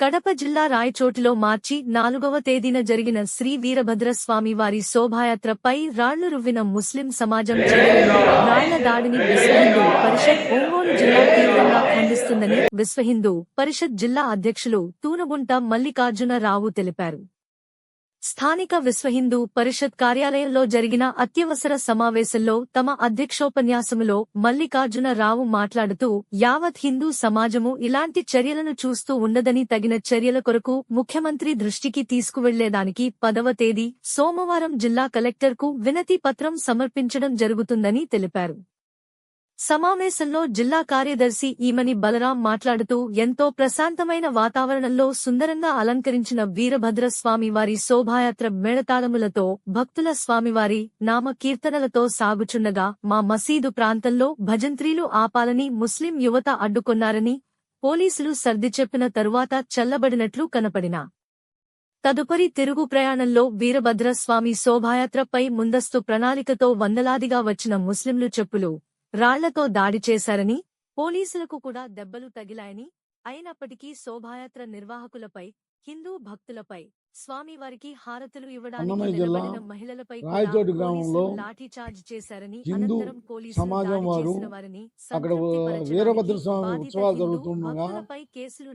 కడప జిల్లా రాయచోటిలో మార్చి నాలుగవ తేదీన జరిగిన శ్రీ వీరభద్రస్వామి వారి శోభాయాత్రపై రాళ్ళు రువ్విన ముస్లిం సమాజం చర్యలను రాళ్ళ దాడిని విశ్వహిందూ పరిషత్ ఒంగోలు జిల్లా తీవ్రంగా ఖండిస్తుందని విశ్వహిందూ పరిషత్ జిల్లా అధ్యక్షులు తూనగుంట మల్లికార్జున రావు తెలిపారు. స్థానిక విశ్వహిందూ పరిషత్ కార్యాలయంలో జరిగిన అత్యవసర సమావేశంలో తమ అధ్యక్షోపన్యాసములో మల్లికార్జున రావు మాట్లాడుతూ యావత్ హిందూ సమాజము ఇలాంటి చర్యలను చూస్తూ ఉండదని తగిన చర్యల కొరకు ముఖ్యమంత్రి దృష్టికి తీసుకువెళ్ళేదానికి పదవ తేదీ సోమవారం జిల్లా కలెక్టర్కు వినతి పత్రం సమర్పించడం జరుగుతుందని తెలిపారు. సమావేశంలో జిల్లా కార్యదర్శి ఈమని బలరాం మాట్లాడుతూ ఎంతో ప్రశాంతమైన వాతావరణంలో సుందరంగా అలంకరించిన వీరభద్ర స్వామివారి శోభాయాత్ర మేళతాళములతో భక్తుల స్వామివారి నామ కీర్తనలతో సాగుచున్నగా మా మసీదు ప్రాంతంలో భజంత్రీలు ఆపాలని ముస్లిం యువత అడ్డుకొన్నారని పోలీసులు సర్ది చెప్పిన తరువాత చల్లబడినట్లు కనపడిన. తదుపరి తిరుగు ప్రయాణంలో వీరభద్ర స్వామి శోభాయాత్రపై ముందస్తు ప్రణాళికతో వందలాదిగా వచ్చిన ముస్లింలు చెప్పులు రాళ్ళతో దాడి చేశారని పోలీసులకు కూడా దెబ్బలు తగిలాయని అయినప్పటికీ శోభాయాత్ర నిర్వాహకులపై హిందూ భక్తులపై స్వామివారికి హారతులు ఇవ్వడానికి నిలబడిన మహిళలపై రాయచోటి గ్రామంలో లాఠీచార్జ్ చేశారని హిందూ సమాజం వారు అక్కడ వీరభద్ర స్వామి ఉత్సవాలు జరుగుతుండగా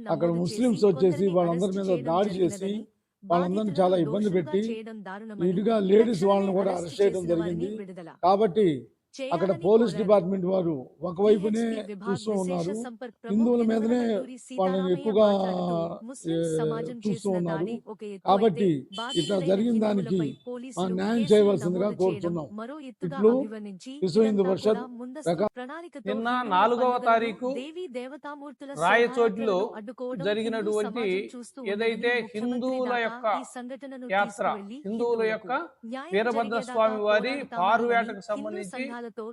అక్కడ చేసి వచ్చేసి వాళ్ళందరి మీద దాడి చేసి వాళ్ళందరినీ చాలా ఇబ్బంది పెట్టి ఇటుగా లేడీస్ వాళ్ళని కూడా అరెస్టు చేయడం జరిగింది. కాబట్టి అక్కడ పోలీస్. డిపార్ట్మెంట్ వారు ఒకవైపునే చూస్తూ ఉన్నారు హిందువుల మీదనే వాళ్ళని ఎక్కువగా చూస్తూ చేసిన ఉన్నారు కాబట్టి ఇట్లా జరిగిన దానికి న్యాయం చేయవలసిందిగా కోరుతున్నాం. అభివర్ణించి విశ్వ హిందూ పరిషత్ నిన్న నాలుగవ తారీఖు దేవీ దేవతామూర్తుల రాయచోటిలో జరిగినటువంటి ఏదైతే హిందువుల యొక్క యాత్ర హిందువుల యొక్క వీరభద్ర స్వామి వారి పారువేటకు సంబంధించి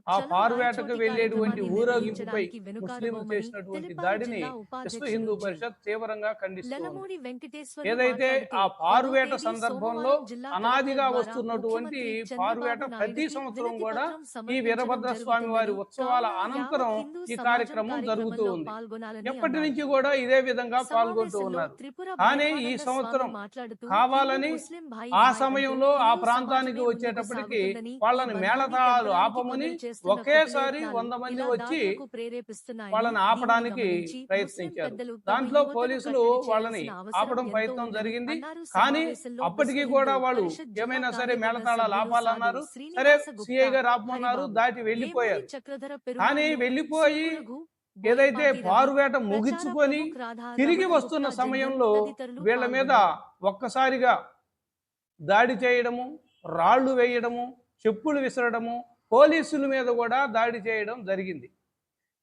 ఆ పారువేటకు వెళ్ళేటువంటి ఊరేగింపుపై ముస్లింలు చేసినటువంటి దాడిని విశ్వ హిందూ. పరిషత్ తీవ్రంగా ఖండిస్తోంది ఏదైతే ఆ పారువేట సందర్భంలో అనాదిగా వస్తున్నటువంటి పారువేట ప్రతి సంవత్సరం కూడా ఈ వీరభద్ర స్వామి వారి ఉత్సవాల అనంతరం ఈ కార్యక్రమం జరుగుతూ ఉంది ఎప్పటి. నుంచి కూడా ఇదే విధంగా పాల్గొంటూ ఉన్నారు కానీ ఈ సంవత్సరం కావాలని ఆ సమయంలో ఆ ప్రాంతానికి వచ్చేటప్పటికి వాళ్ళని మేళతాళాలు ఆపమని పెంపొందించేస్తున్న ఒకేసారి వంద మంది వచ్చి వాళ్ళని ఆపడానికి ప్రయత్నించారు దాంట్లో పోలీసులు వాళ్ళని ఆపడం ప్రయత్నం జరిగింది. కానీ అప్పటికి కూడా వాళ్ళు ఏమైనా సరే మేళతాళాలు ఆపాలన్నారు. సరే సిఐ గారు ఆపమన్నారు దాటి వెళ్ళిపోయారు. కానీ వెళ్ళిపోయి ఏదైతే పారువేట ముగించుకొని తిరిగి వస్తున్న సమయంలో వీళ్ళ మీద. ఒక్కసారిగా దాడి చేయడము రాళ్ళు వేయడము చెప్పులు విసరడము పోలీసుల మీద కూడా దాడి చేయడం జరిగింది.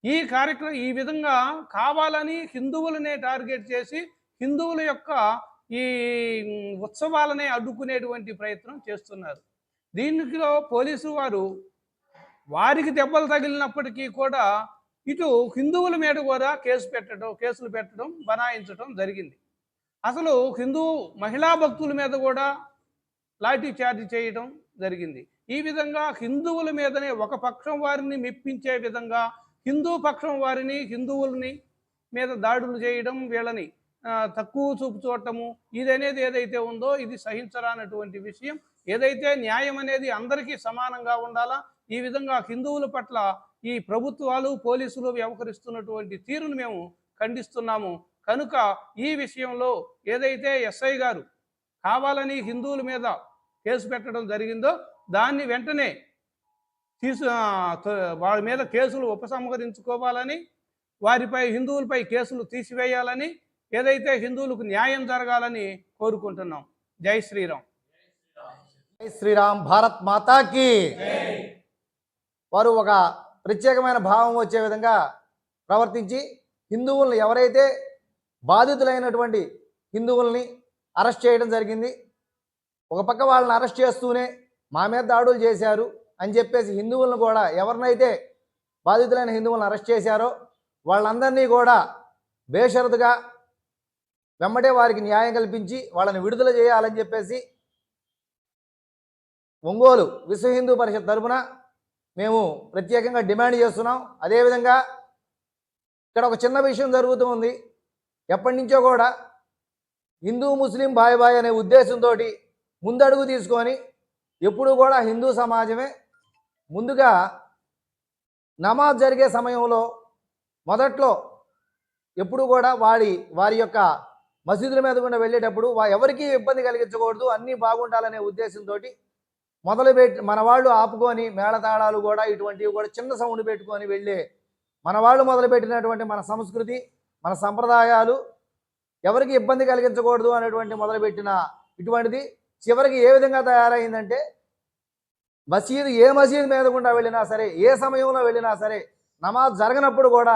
ఈ కార్యక్రమం ఈ విధంగా కావాలని హిందువులనే టార్గెట్ చేసి హిందువుల యొక్క ఈ ఉత్సవాలనే అడ్డుకునేటువంటి ప్రయత్నం చేస్తున్నారు. దీనిలో పోలీసు వారు వారికి దెబ్బలు తగిలినప్పటికీ కూడా ఇటు హిందువుల మీద కూడా కేసు పెట్టడం కేసులు పెట్టడం బనాయించడం జరిగింది. అసలు హిందూ మహిళా భక్తుల మీద కూడా లాఠీ చార్జ్ చేయడం జరిగింది. ఈ విధంగా హిందువుల మీదనే ఒక పక్షం వారిని మెప్పించే విధంగా హిందూ పక్షం వారిని హిందువులని మీద దాడులు చేయడం వీళ్ళని తక్కువ చూపు చూడటము ఇది అనేది ఏదైతే ఉందో ఇది సహించరానటువంటి విషయం. ఏదైతే న్యాయం అనేది అందరికీ సమానంగా ఉండాలా ఈ విధంగా హిందువుల పట్ల ఈ ప్రభుత్వాలు పోలీసులు వ్యవహరిస్తున్నటువంటి తీరును మేము ఖండిస్తున్నాము. కనుక ఈ విషయంలో ఏదైతే ఎస్ఐ గారు కావాలని హిందువుల మీద కేసు పెట్టడం జరిగిందో దాన్ని వెంటనే తీసు వాళ్ళ మీద కేసులు ఉపసంహరించుకోవాలని వారిపై హిందువులపై కేసులు తీసివేయాలని ఏదైతే హిందువులకు న్యాయం జరగాలని కోరుకుంటున్నాం. జై శ్రీరామ్. జై శ్రీరామ్. భారత్ మాతాకి. వారు ఒక ప్రత్యేకమైన భావం వచ్చే విధంగా ప్రవర్తించి హిందువులను ఎవరైతే బాధితులైనటువంటి హిందువుల్ని అరెస్ట్ చేయడం జరిగింది ఒక పక్క వాళ్ళని అరెస్ట్ చేస్తూనే మా మీద దాడులు చేశారు అని చెప్పేసి హిందువులను కూడా ఎవరినైతే బాధితులైన హిందువులను అరెస్ట్ చేశారో వాళ్ళందరినీ కూడా బేషరతుగా వెంబడే వారికి న్యాయం కల్పించి వాళ్ళని విడుదల చేయాలని చెప్పేసి ఒంగోలు విశ్వ హిందూ పరిషత్ తరపున మేము ప్రత్యేకంగా డిమాండ్ చేస్తున్నాం. అదేవిధంగా ఇక్కడ ఒక చిన్న విషయం జరుగుతూ ఉంది. ఎప్పటి నుంచో కూడా హిందూ ముస్లిం బాయ్ బాయ్ అనే ఉద్దేశంతో ముందడుగు తీసుకొని ఎప్పుడు కూడా హిందూ సమాజమే ముందుగా నమాజ్ జరిగే సమయంలో మొదట్లో ఎప్పుడు కూడా వాడి వారి యొక్క మసీదుల మీద కూడా వెళ్ళేటప్పుడు వా- ఎవరికీ ఇబ్బంది కలిగించకూడదు అన్నీ బాగుండాలనే ఉద్దేశంతో మొదలుపెట్టి మనవాళ్ళు మన వాళ్ళు ఆపుకొని మేళతాళాలు కూడా ఇటువంటివి కూడా చిన్న సౌండ్ పెట్టుకొని వెళ్ళే మన వాళ్ళు మొదలుపెట్టినటువంటి మన సంస్కృతి మన సంప్రదాయాలు ఎవరికి ఇబ్బంది కలిగించకూడదు అనేటువంటి మొదలుపెట్టిన ఇటువంటిది చివరికి ఏ విధంగా తయారైందంటే మసీదు ఏ మసీదు మీద గుండా వెళ్ళినా సరే ఏ సమయంలో వెళ్ళినా సరే నమాజ్ జరగనప్పుడు కూడా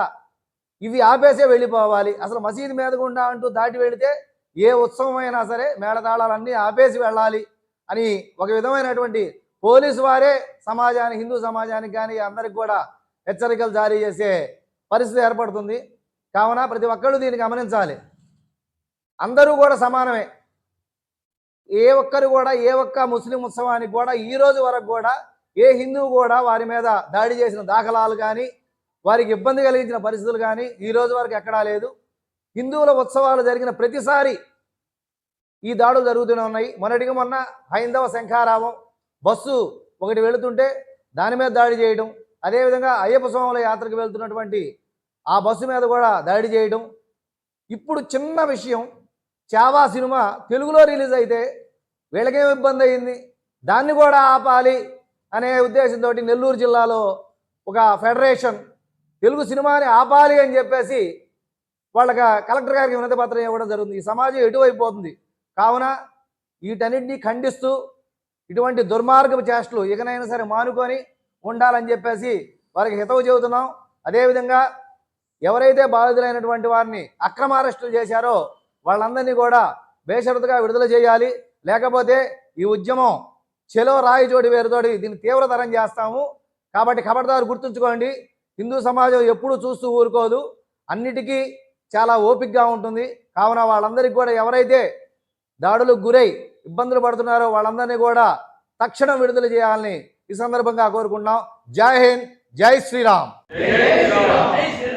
ఇవి ఆపేసే వెళ్ళిపోవాలి. అసలు మసీదు మీద గుండా అంటూ దాటి వెళితే ఏ ఉత్సవం అయినా సరే మేళతాళాలన్నీ ఆపేసి వెళ్ళాలి అని ఒక విధమైనటువంటి పోలీసు వారే సమాజానికి హిందూ సమాజానికి కానీ అందరికి కూడా హెచ్చరికలు జారీ చేసే పరిస్థితి ఏర్పడుతుంది. కావున ప్రతి ఒక్కళ్ళు దీన్ని గమనించాలి. అందరూ కూడా సమానమే. ఏ ఒక్కరు కూడా ఏ ఒక్క ముస్లిం ఉత్సవానికి కూడా ఈ రోజు వరకు కూడా ఏ హిందువు కూడా వారి మీద దాడి చేసిన దాఖలాలు కానీ వారికి ఇబ్బంది కలిగించిన పరిస్థితులు కానీ ఈ రోజు వరకు ఎక్కడా లేదు. హిందువుల ఉత్సవాలు జరిగిన ప్రతిసారి ఈ దాడులు జరుగుతూనే ఉన్నాయి. మొన్నటికి మొన్న హైందవ శంఖారావం బస్సు ఒకటి వెళుతుంటే దాని మీద దాడి చేయడం అదేవిధంగా అయ్యప్ప స్వాముల యాత్రకు వెళ్తున్నటువంటి ఆ బస్సు మీద కూడా దాడి చేయడం. ఇప్పుడు చిన్న విషయం చావా సినిమా తెలుగులో రిలీజ్ అయితే వీళ్ళకేం ఇబ్బంది అయింది దాన్ని కూడా ఆపాలి అనే ఉద్దేశంతో నెల్లూరు జిల్లాలో ఒక ఫెడరేషన్ తెలుగు సినిమాని ఆపాలి అని చెప్పేసి వాళ్ళకి కలెక్టర్ గారికి వినతి పత్రం ఇవ్వడం జరుగుతుంది. ఈ సమాజం ఎటువైపోతుంది కావున వీటన్నిటినీ ఖండిస్తూ ఇటువంటి దుర్మార్గపు చేష్టలు ఇకనైనా సరే మానుకొని ఉండాలని చెప్పేసి వారికి హితవు చెబుతున్నాం. అదేవిధంగా ఎవరైతే బాధితులైనటువంటి వారిని అక్రమ అరెస్టులు చేశారో వాళ్ళందరినీ కూడా బేషరతుగా విడుదల చేయాలి. లేకపోతే ఈ ఉద్యమం చెలో రాయి జోడి వేరుతోడి దీన్ని తీవ్రతరం చేస్తాము. కాబట్టి ఖబర్దారు గుర్తుంచుకోండి. హిందూ సమాజం ఎప్పుడూ చూస్తూ ఊరుకోదు. అన్నిటికీ చాలా ఓపిక్గా ఉంటుంది. కావున వాళ్ళందరికీ కూడా ఎవరైతే దాడులకు గురై ఇబ్బందులు పడుతున్నారో వాళ్ళందరినీ కూడా తక్షణం విడుదల చేయాలని ఈ సందర్భంగా కోరుకుంటున్నాం. జై హింద్ జై శ్రీరామ్. జై